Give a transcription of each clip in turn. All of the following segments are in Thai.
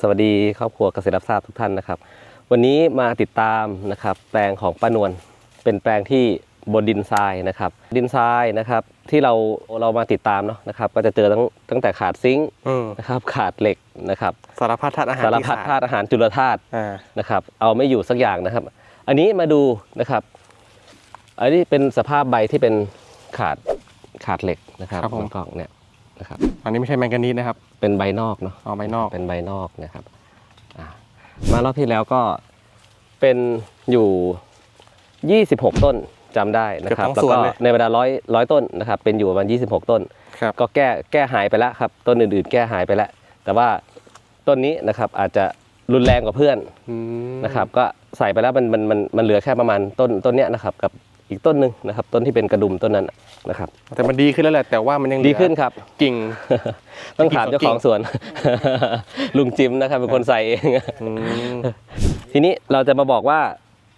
สวัสดีครอบครัวเกษตรรับทราบทุกท่านนะครับ วันนี้มาติดตามนะครับแปลงของป้านวลเป็นแปลงที่บนดินทรายนะครับ ดินทรายนะครับที่เราเรามาติดตามเนาะนะครับ ก็จะเจอตั้งตั้งแต่ขาดซิงค์อืมนะครับขาดเหล็กนะครับ สารพัดธาตุอาหารสารที่พัดขดธาตุอาหารจุลธาตุอ่านะครับ เอาไม่อยู่สักอย่างนะครับ อันนี้มาดูนะครับ อันนี้เป็นสภาพใบที่เป็นขาดขาดเหล็กนะครับครับผมนกล่องเนี่ย นะครับอันนี้ไม่ใช่แมงกานีสนะครับ เป็นใบนอกเนาะเอาใบนอก เป็นใบนอกนะครับอ่ามารอบที่แล้วก็เป็นอยู่ 26 ต้นจำได้นะครับเกือบทั้งสวนแล้วก็เลยในบรรดาร้อยร้อยต้นนะครับ เป็นอยู่ประมาณ26 ต้น ครับ ก็แก้แก้หายไปแล้วครับ ต้นอื่นๆ แก้หายไปแล้ว แต่ว่าต้นนี้นะครับอาจจะรุนแรงกว่าเพื่อน อืมนะครับก็ใส่ไปแล้วมันมันมันมันเหลือแค่ประมาณต้นต้นเนี้ยนะครับกับ อีกต้นหนึ่งนะครับ ต้นที่เป็นกระดุมต้นนั้นนะครับแต่มันดีขึ้นแล้วแหละแต่ว่ามันยังเหลือดีขึ้นครับกิ่ง ต้องถามเจ้าของสวน ลุงจิมนะครับเป็นคนใส่เองอืมทีนี้เราจะมาบอกว่า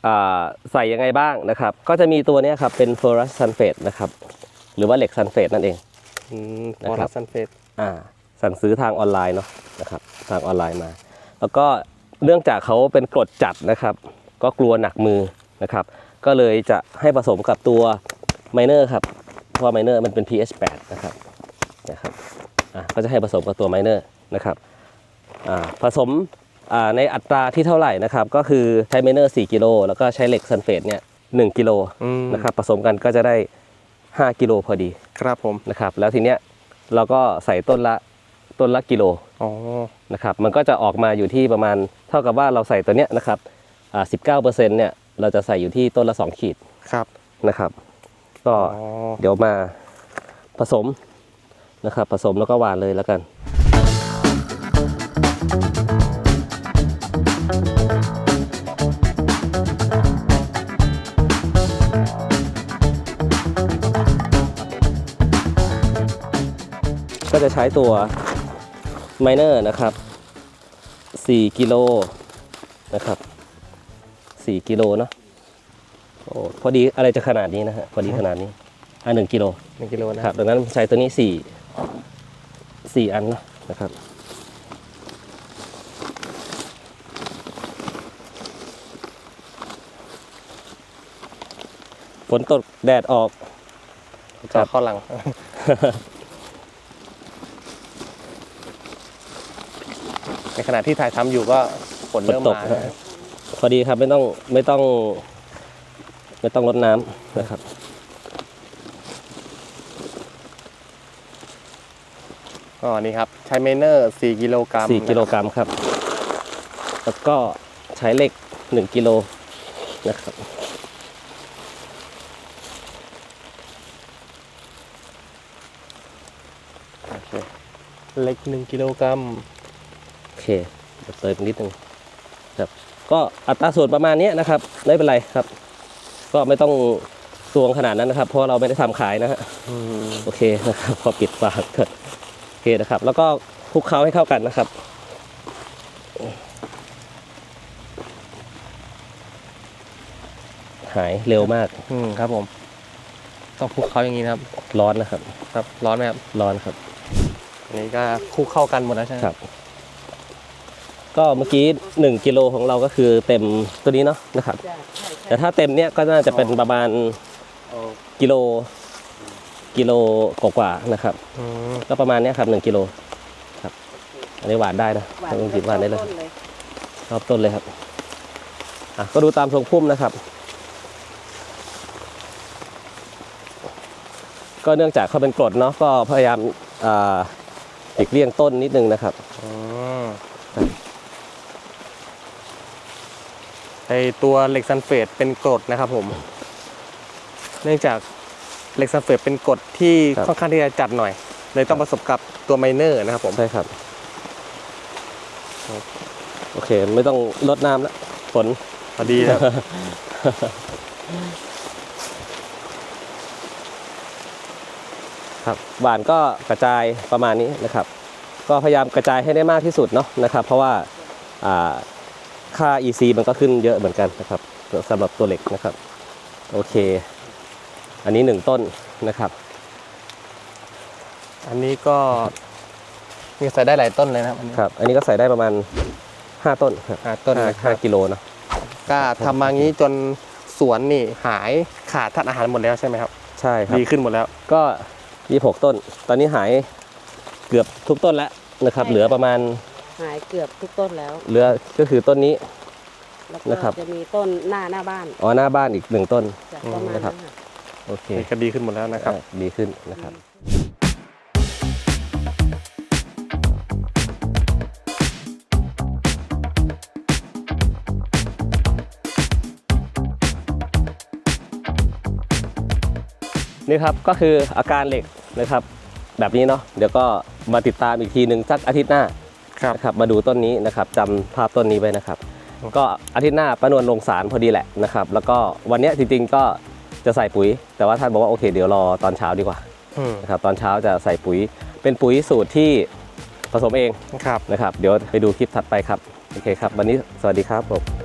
อ่าใส่ยังไงบ้างนะครับ ก็จะมีตัวเนี้ยครับเป็นฟลูออรัสซัลเฟตนะครับ หรือว่าเหล็กซัลเฟตนั่นเองอืมนะฟอครัรับสซันเฟสอ่าสั่งซื้อทางออนไลน์เนาะนะครับทางออนไลน์มา แล้วก็เนื่องจากเขาเป็นกรดจัดนะครับ ก็กลัวหนักมือนะครับ ก็เลยจะให้ผสมกับตัวไมเนอร์ครับ เพราะว่าไมเนอร์มันเป็น pH 8 นะครับนะครับอ่าก็จะให้ผสมกับตัวไมเนอร์นะครับอ่าผสมอ่าในอัตราที่เท่าไหร่นะครับ ก็คือใช้ไมเนอร์4กิโลแล้วก็ใช้เหล็กซัลเฟตเนี่ย1กิโลอืมนะครับผสมกันก็จะได้ 5 กิโลพอดีครับผมนะครับแล้วทีเนี้ยเราก็ใส่ต้นละต้นละกิโลอ๋อนะครับมันก็จะออกมาอยู่ที่ประมาณเท่ากับว่าเราใส่ตัวเนี้ยนะครับอ่าสิบเก้าเปอร์เซ็นต์เนี่ย เราจะใส่อยู่ที่ต้นละ2ขีดครับนะครับ ก็อ๋อเดี๋ยวมาผสมนะครับ ผสมแล้วก็หวานเลยแล้วกันก็จะใช้ตัวไมเนอร์นะครับ 4 กิโลนะครับ 4กิโลเนาะโอ้พอดีอะไรจะขนาดนี้นะฮะพอดีขนาดนี้อะหนึ่งกิโลหนึ่งกิโลนะนะครับดังนั้นใช้ตัวนี้4 4อันเนอะนะครับ ฝนตกแดดออก จอดเข้าหลัง ในขณะที่ถ่ายทำอยู่ก็ฝนเริ่มฝนตกมาฮะ พอดีครับไม่ต้องไม่ต้อง ไม่ต้องรดน้ำนะครับอ๋อนี่ครับ ใช้เมเนอร์4กิโลกรัม4กิโลกรัมครับ แล้วก็ใช้เหล็ก1กิโลนะครับโอเคเล็ก1กิโลกรัมโอเคเดี๋ยวเติมนิดนึงครับ ก็อัตราส่วนประมาณเนี้ยนะครับไม่เป็นไรครับ ก็ไม่ต้องตวงขนาดนั้นนะครับ เพราะเราไม่ได้ทำขายนะฮะอืมโอเคนะครับพอปิดฝาเกิดโอเคนะครับ แล้วก็คลุกเคล้าให้เข้ากันนะครับหายเร็วมาก อืมครับผม ต้องคลุกเข้าอย่างนี้นะครับ ร้อนนะครับ ครับ ร้อนไหมครับ ร้อนครับ อันนี้ก็คลุกเข้ากันหมดแล้วใช่ไหมครับ ก็เมื่อกี้หนึ่งกิโลของเราก็คือเต็มตัวนี้เนาะนะครับ แต่ถ้าเต็มเนี้ยก็น่าจะเป็นประมาณกิโลกิโลกว่าๆนะครับอืมก็ประมาณเนี้ยครับหนึ่งกิโลครับ อันนี้หวานได้นะหวานถ้าต้องจิบหวานได้เลยต้นเลยรอบต้นเลยครับอะก็ดูตามทรงพุ่มนะครับ ก็เนื่องจากเขาเป็นกรดเนาะก็พยายามอ่าหลีกเลี่ยงต้นนิดนึงนะครับอืมครับ ไอตัวเหล็กซัลเฟตเป็นกรดนะครับผม เนื่องจากเหล็กซัลเฟตเป็นกรดที่ค่อนข้างที่จะจัดหน่อย เลยต้องผสมกับตัวไมเนอร์นะครับผม ใช่ครับ โอเค ไม่ต้องลดน้ำแล้วฝน พอดีนะครับ ครับหวานก็กระจายประมาณนี้นะครับ ก็พยายามกระจายให้ได้มากที่สุดเนาะนะครับ เพราะว่าอ่า ค่า EC มันก็ขึ้นเยอะเหมือนกันนะครับสำหรับตัวเหล็กนะครับ โอเค อันนี้หนึ่งต้นนะครับ อันนี้ก็มีใส่ได้หลายต้นเลยนะครับอันนี้ครับ อันนี้ก็ใส่ได้ประมาณห้าต้นครับอ่าต้นห้านะคห้ารับกิโลเนาะก็ทำมางี้จนสวนนี่หายขาดธาตุอาหารหมดแล้วใช่ไหมครับ ใช่ครับ ดีขึ้นหมดแล้ว ก็ยี่หกต้น ตอนนี้หายเกือบทุกต้นแล้วนะครับ ใช่ เหลือประมาณ หายเกือบทุกต้นแล้วเหลือก็คือต้นนี้ แล้วนะครับก็จะมีต้นหน้าหน้าบ้านอ๋อหน้าบ้านอีกหนึ่งต้นจากประมาณนะครับ นั้นค่ะ โอเคนี่ก็ดีขึ้นหมดแล้วนะครับ อ่าดีขึ้นนะครับนี่ครับก็คืออาการเหล็กนะครับ แบบนี้เนาะเดี๋ยวก็มาติดตามอีกทีหนึ่งสักอาทิตย์หน้า ครับ นะครับมาดูต้นนี้นะครับจำภาพต้นนี้ไว้นะครับ ก็อาทิตย์หน้าป้านวลลงสารพอดีแหละนะครับ แล้วก็วันเนี้ยจริงๆก็จะใส่ปุ๋ย แต่ว่าท่านบอกว่าโอเคเดี๋ยวรอตอนเช้าดีกว่าอืมนะครับตอนเช้าจะใส่ปุ๋ย เป็นปุ๋ยสูตรที่ผสมเองครับ นะครับ เดี๋ยวไปดูคลิปถัดไปครับ โอเคครับ วันนี้สวัสดีครับผม